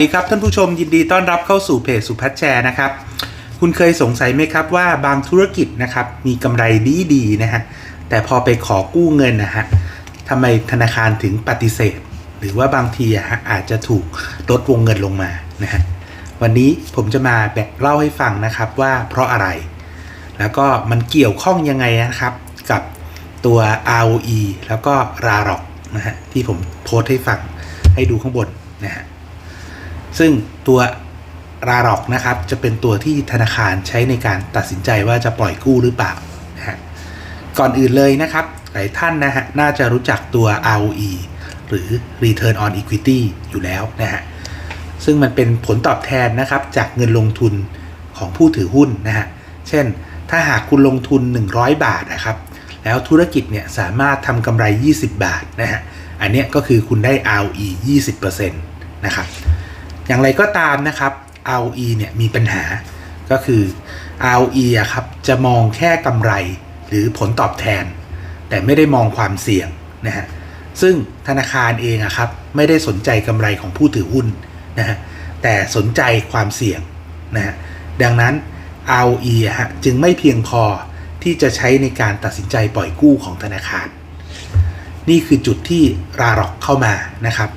สวัสดีครับท่านผู้ชมยินดีต้อนรับเข้าสู่เพจสุพัฒแชร์นะครับ คุณเคยสงสัยไหมครับว่าบางธุรกิจนะครับมีกำไรดีดีๆนะฮะแต่พอไปขอกู้เงินนะฮะทำไมธนาคารถึงปฏิเสธ หรือว่าบางทีอะฮะอาจจะถูกลดวงเงินลงมานะฮะวันนี้ผมจะมาแบ่งเล่าให้ฟังนะครับว่าเพราะอะไร แล้วก็มันเกี่ยวข้องยังไงนะครับ กับตัว ROE แล้วก็ RAROC นะฮะที่ผมโพสต์ให้ฟังให้ดูข้างบนนะฮะ ซึ่งตัวรารอกนะครับจะเป็นตัวที่ธนาคารใช้ในการตัดสินใจว่าจะปล่อยกู้หรือเปล่านะฮะก่อนอื่นเลยนะครับ หลายท่านนะฮะน่าจะรู้จักตัว ROE หรือ Return on Equity อยู่แล้วนะฮะซึ่งมันเป็นผลตอบแทนนะครับจากเงินลงทุนของผู้ถือหุ้นนะฮะเช่น ถ้าหากคุณลงทุน 100 บาทนะครับแล้วธุรกิจเนี่ยสามารถทำกำไร 20 บาทนะฮะอันนี้ก็คือคุณได้ ROE 20%นะครับ อย่างไรก็ตามนะครับ ROE เนี่ยมีปัญหาก็คือ ROE อะครับจะมองแค่กำไรหรือผลตอบแทน แต่ไม่ได้มองความเสี่ยงนะฮะซึ่งธนาคารเองอะครับไม่ได้สนใจกำไรของผู้ถือหุ้นนะฮะแต่สนใจความเสี่ยงนะฮะดังนั้น ROE ฮะจึงไม่เพียงพอที่จะใช้ในการตัดสินใจปล่อยกู้ของธนาคาร นี่คือจุดที่รารอกเข้ามานะครับ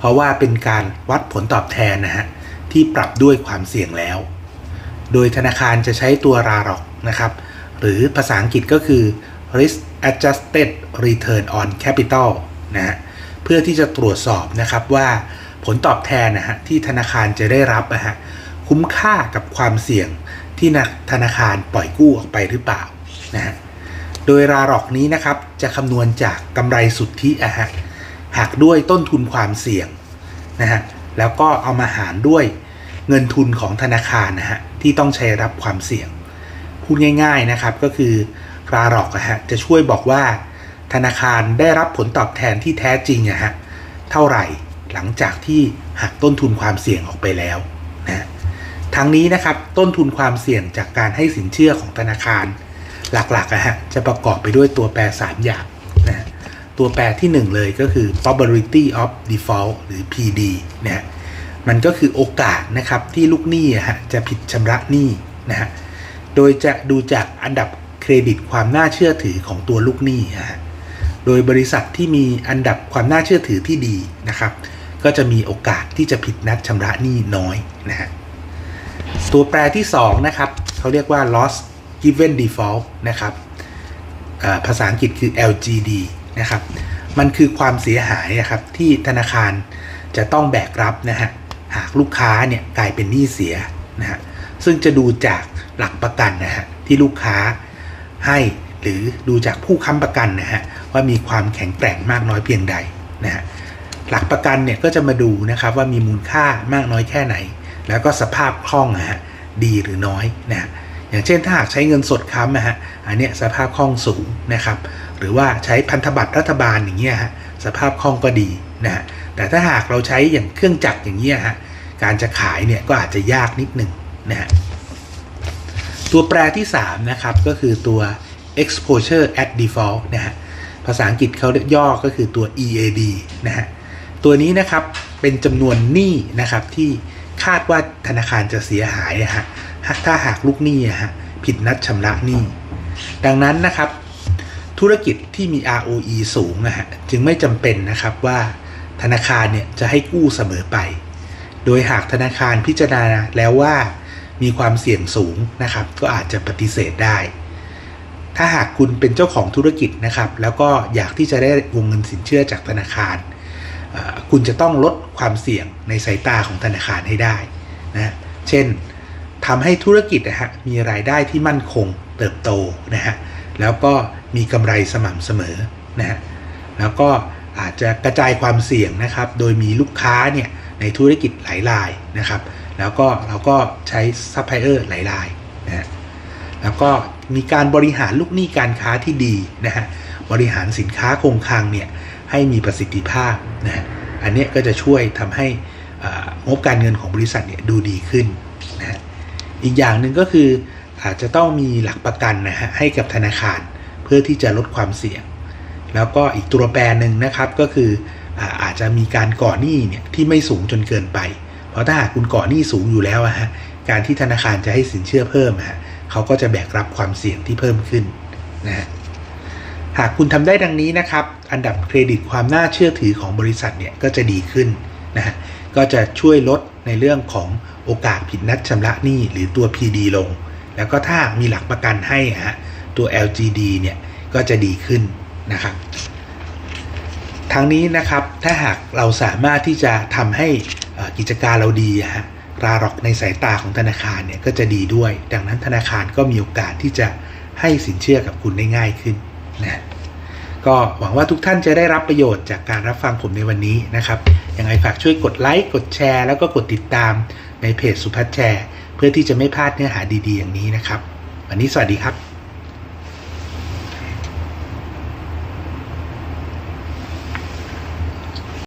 เพราะว่าเป็นการวัดผลตอบแทนนะฮะที่ปรับด้วยความเสี่ยงแล้ว โดยธนาคารจะใช้ตัวรารอกนะครับ หรือภาษาอังกฤษก็คือ risk adjusted return on capital นะฮะเพื่อที่จะตรวจสอบนะครับว่าผลตอบแทนนะฮะที่ธนาคารจะได้รับนะฮะคุ้มค่ากับความเสี่ยงที่นะธนาคารปล่อยกู้ออกไปหรือเปล่านะฮะโดยรารอกนี้นะครับจะคำนวณจากกำไรสุทธิอะฮะ หักด้วยต้นทุนความเสี่ยงนะฮะแล้วก็เอามาหารด้วยเงินทุนของธนาคารนะฮะที่ต้องใช้รับความเสี่ยง พูดง่าย ๆนะครับก็คือรารอกอะฮะจะช่วยบอกว่า ธนาคารได้รับผลตอบแทนที่แท้จริงอะฮะเท่าไหร่หลังจากที่หักต้นทุนความเสี่ยงออกไปแล้วนะฮะทั้งนี้นะครับต้นทุนความเสี่ยงจากการให้สินเชื่อของธนาคาร หลักๆอะฮะจะประกอบไปด้วยตัวแปร 3 อย่าง ตัวแปรที่ 1 เลยก็คือ probability of default หรือ PD นะฮะมันก็คือโอกาสนะครับที่ลูกหนี้อะฮะจะผิดชำระหนี้นะฮะโดยจะดูจากอันดับเครดิตความน่าเชื่อถือของตัวลูกหนี้ฮะโดยบริษัทที่มีอันดับความน่าเชื่อถือที่ดีนะครับ ก็จะมีโอกาสที่จะผิดนัดชำระหนี้น้อยนะฮะตัวแปรที่ 2 นะครับเขาเรียกว่า loss given default นะครับภาษาอังกฤษคือ LGD นะครับ มันคือความเสียหายนะครับที่ธนาคารจะต้องแบกรับนะฮะหากลูกค้าเนี่ยกลายเป็นหนี้เสียนะฮะซึ่งจะดูจากหลักประกันนะฮะที่ลูกค้าให้หรือดูจากผู้ค้ำประกันนะฮะว่ามีความแข็งแกร่งมากน้อยเพียงใดนะฮะหลักประกันเนี่ยก็จะมาดูนะครับว่ามีมูลค่ามากน้อยแค่ไหน แล้วก็สภาพคล่องนะฮะดีหรือน้อยนะฮะ อย่างเช่นถ้าหากใช้เงินสดค้ำนะฮะอันเนี้ยสภาพคล่องสูงนะครับ หรือว่าใช้พันธบัตรรัฐบาลอย่างเงี้ยฮะสภาพคล่องก็ดีนะฮะแต่ถ้าหากเราใช้อย่างเครื่องจักรอย่างเงี้ยฮะการจะขายเนี่ยก็อาจจะยากนิดหนึ่งนะฮะตัวแปรที่ 3 นะครับ ก็คือตัว exposure at default นะฮะภาษาอังกฤษเขาย่อก็คือตัว EAD นะฮะตัวนี้นะครับเป็นจำนวนหนี้นะครับที่คาดว่าธนาคารจะเสียหายอะฮะ ถ้าหากลูกหนี้ฮะผิดนัดชำระหนี้ ดังนั้นนะครับ ธุรกิจที่มี ROE สูงนะฮะจึงไม่จำเป็นนะครับว่าธนาคารเนี่ยจะให้กู้เสมอไป โดยหากธนาคารพิจารณาแล้วว่ามีความเสี่ยงสูงนะครับ ก็อาจจะปฏิเสธได้ ถ้าหากคุณเป็นเจ้าของธุรกิจนะครับ แล้วก็อยากที่จะได้วงเงินสินเชื่อจากธนาคาร คุณจะต้องลดความเสี่ยงในสายตาของธนาคารให้ได้นะ เช่น ทำให้ธุรกิจนะฮะมีรายได้ที่มั่นคงเติบโตนะฮะแล้วก็มีกำไรสม่ำเสมอนะฮะแล้วก็อาจจะกระจายความเสี่ยงนะครับ โดยมีลูกค้าเนี่ยในธุรกิจหลายรายนะครับ แล้วก็เราก็ใช้ซัพพลายเออร์หลายรายนะฮะแล้วก็มีการบริหารลูกหนี้การค้าที่ดีนะฮะบริหารสินค้าคงคลังเนี่ยให้มีประสิทธิภาพนะฮะอันนี้ก็จะช่วยทำให้งบการเงินของบริษัทเนี่ยดูดีขึ้นนะฮะ อีกอย่างหนึ่งก็คืออาจจะต้องมีหลักประกันนะฮะให้กับธนาคารเพื่อที่จะลดความเสี่ยง แล้วก็อีกตัวแปรหนึ่งนะครับก็คืออาจจะมีการก่อหนี้เนี่ยที่ไม่สูงจนเกินไป เพราะถ้าหากคุณก่อหนี้สูงอยู่แล้วฮะการที่ธนาคารจะให้สินเชื่อเพิ่มฮะเขาก็จะแบกรับความเสี่ยงที่เพิ่มขึ้นนะฮะหากคุณทำได้ดังนี้นะครับ อันดับเครดิตความน่าเชื่อถือของบริษัทเนี่ยก็จะดีขึ้น นะฮะก็จะช่วยลดในเรื่องของโอกาสผิดนัดชำระหนี้หรือตัว PD ลง แล้วก็ถ้ามีหลักประกันให้ฮะตัว LGD เนี่ยก็จะดีขึ้นนะครับทั้งนี้นะครับถ้าหากเราสามารถที่จะทำให้กิจการเราดีอะฮะรารอกในสายตาของธนาคารเนี่ยก็จะดีด้วย ดังนั้นธนาคารก็มีโอกาสที่จะให้สินเชื่อกับคุณได้ง่ายขึ้นนะก็หวังว่าทุกท่านจะได้รับประโยชน์จากการรับฟังผมในวันนี้นะครับ ยังไงฝากช่วยกดไลค์กดแชร์ แล้วก็กดติดตามในเพจสุพัฒน์แชร์ เพื่อที่จะไม่พลาดเนื้อหาดีๆอย่างนี้นะครับ วันนี้สวัสดีครับ